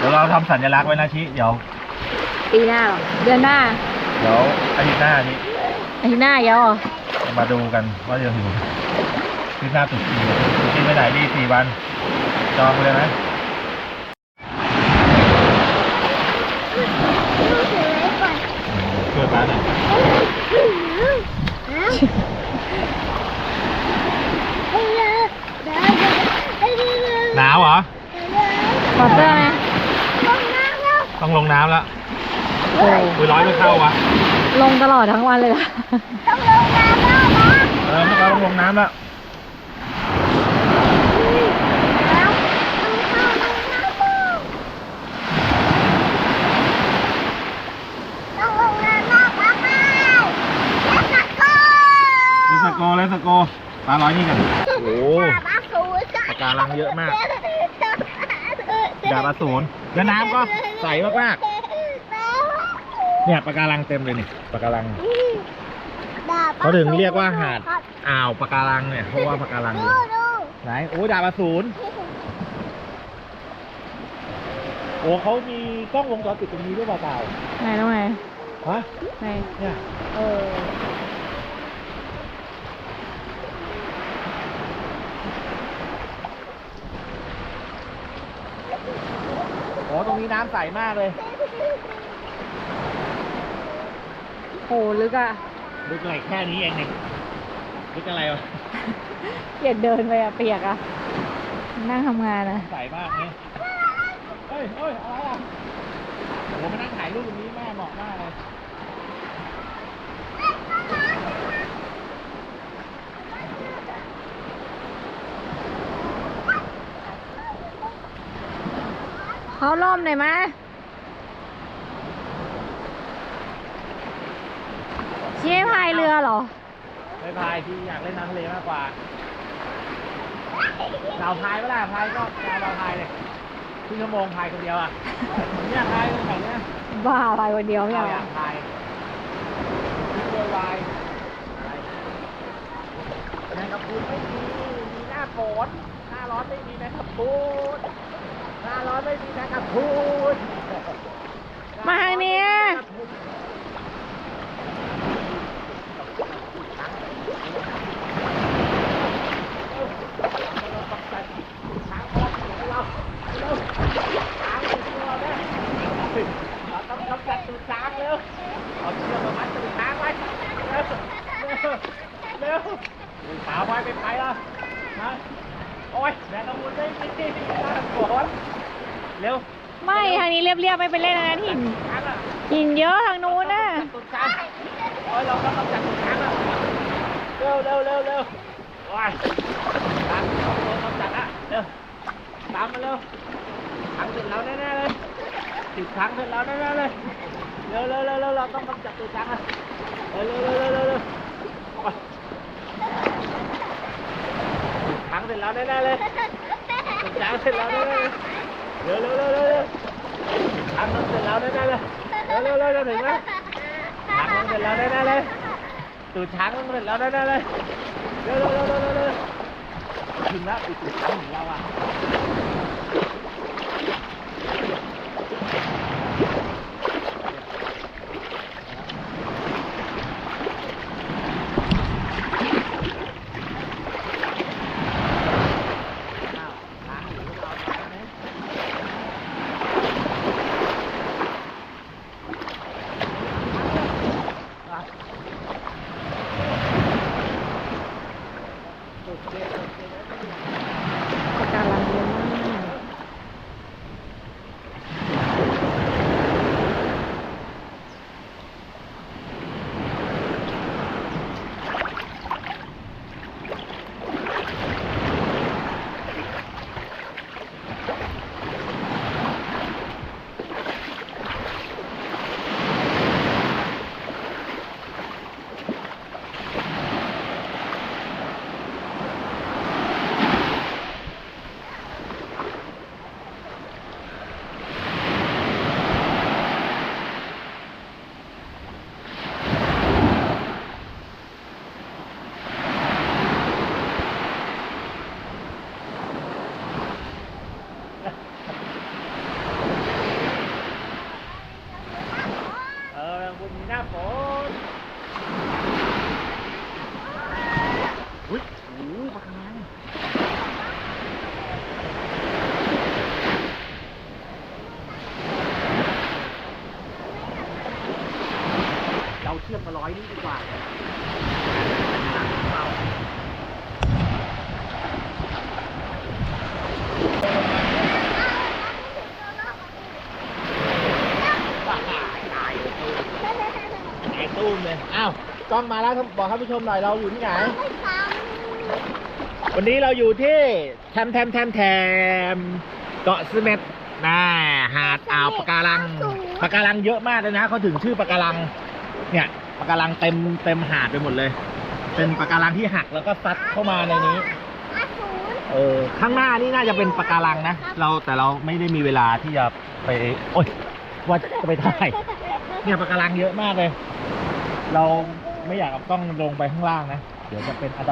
เดี๋ยวเราทำสัญลักษณ์ไว้นะชิเดี๋ยวปีหน้าเหรอเดือนหน้าเดี๋ยวอาทิตย์หน้านี้อาทิตย์หน้าเยอะเหรอมาดูกันว่าจะถึงอาทิตย์หน้าตุดจีนตุดจีนไปไหนดีสี่วัน จองไปเลยไหมช่วยป้าหน่อยหนาวเหรอถอดเสื้อไหม ต้องลงน้ำแล้วโอ้คุยร้อยไม่เข้าวะลงตลอดทั้งวันเลยล่ะเออไม่เข้าต้องลงน้ำแล้วเลสโกเลสโกปลาร้อยนี่กัน โอ้โหปากการังเยอะมาก ดาบอสูรแล้วน้ำก็ใสมากๆเนี่ยปากการังเต็มเลยนี่ปากการัง เขาถึงเรียกว่าหาดอ่าวปากการังเนี่ยเพราะว่าปากการังเยอะไหนโอ้ยดาบอสูรโอ้เขามีกล้องวงจรปิดตรงนี้ด้วยเปล่าไหนน้องไงๆฮะไหนเนี่ยเออ โอ้ตรง นี้น้ำใสมากเลย โหลึกอะ ลึกอะไรแค่นี้เองนี่ลึกอะไรวะ เกลียดเดินไปอะเปียกอะนั่งทำงานอะใสมากเนี่ยเฮ้ยเฮ้ยอะไรอะโอ้มานั่งถ่ายรูปตรงนี้แม่เหมาะมากเลย ขาล่มหน่อยมะเชี่ยพายเรือเหรอ ไม่พายที่อยากเล่นน้ำทะเลมากกว่าดาวพายเมื่อไหร่พายก็ดาวเราพายเลยครึ่งชั่วโมงพายคนเดียวอะเนี่ยพายเลยแบบเนี้ยบ้าพายคนเดียวไม่เราเอาอยากพายคิดโวยวายอะไรแมงกะพรุนไม่มีมีหน้าฝนหน้าร้อนไม่มีแมงกะพรุน หน้าร้อนไม่มีแมงกะพรุนมาทางเนี้ยต้องกำจัดตูดช้างเร็วเอาเชือกมามัดตูดช้างไว้เร็วเร็วขาไว้ไปไปละฮะ โอ้ยแมงกะพรุนไม่ไม่ไม่ไม่น่าฝนเร็วไม่ทางนี้เรียบๆไม่เป็นเล่นนะหินช้างอะหินเยอะทางนู้นน่ะตูดช้างโอ้ยเราต้องกำจัดตูดช้างอะเร็วเร็วเร็วเร็วโอ้ยช้างเราโดนกำจัดอะเร็วตามมาเร็วช้างเสร็จแล้วแน่ๆเลยติดช้างเสร็จแล้วแน่ๆเลยเร็วเร็วเร็วเร็วเราต้องกำจัดตูดช้างอะเร็วเร็วเร็วเร็วเร็วเร็วโอ้ยติดช้าง เสร็จแล้วแน่ๆเลยติดช้างเสร็จแล้วแน่ๆเลยเร็วเร็วเร็วเร็วเร็วทางนั้นเสร็จแล้วแน่ๆเลยเร็วเร็วเร็วจะถึงแล้วทางนั้นเสร็จแล้วแน่ๆเลยตูดช้างมันเสร็จแล้วแน่ๆเลยเร็วเร็วเร็วเร็วเร็วเร็วถึงแล้วอีกตูดช้างถึงเราอะ อ้ตู้มเลย อ้าวกล้องมาแล้วครับบอกท่านผู้ชมหน่อยเราอยู่ที่ไหน วันนี้เราอยู่ที่แทมแทมแทมแทมเกาะเสม็ดน่าหาดอ่าวปะการังปะการังเยอะมากเลยนะเขาถึงชื่อปะการัง เนี่ยปะการังเต็มเต็มหาดไปหมดเลย เป็นปะการังที่หักแล้วก็ซัดเข้ามาในนี้เออข้างหน้านี่น่าจะเป็นปะการังนะเราแต่เราไม่ได้มีเวลาที่จะไปโอ๊ยว่าจะไปถ่ายเนี่ยปะการังเยอะมากเลย เราไม่อยากเอากล้องลงไปข้างล่างนะ เดี๋ยวจะเป็นอันตราย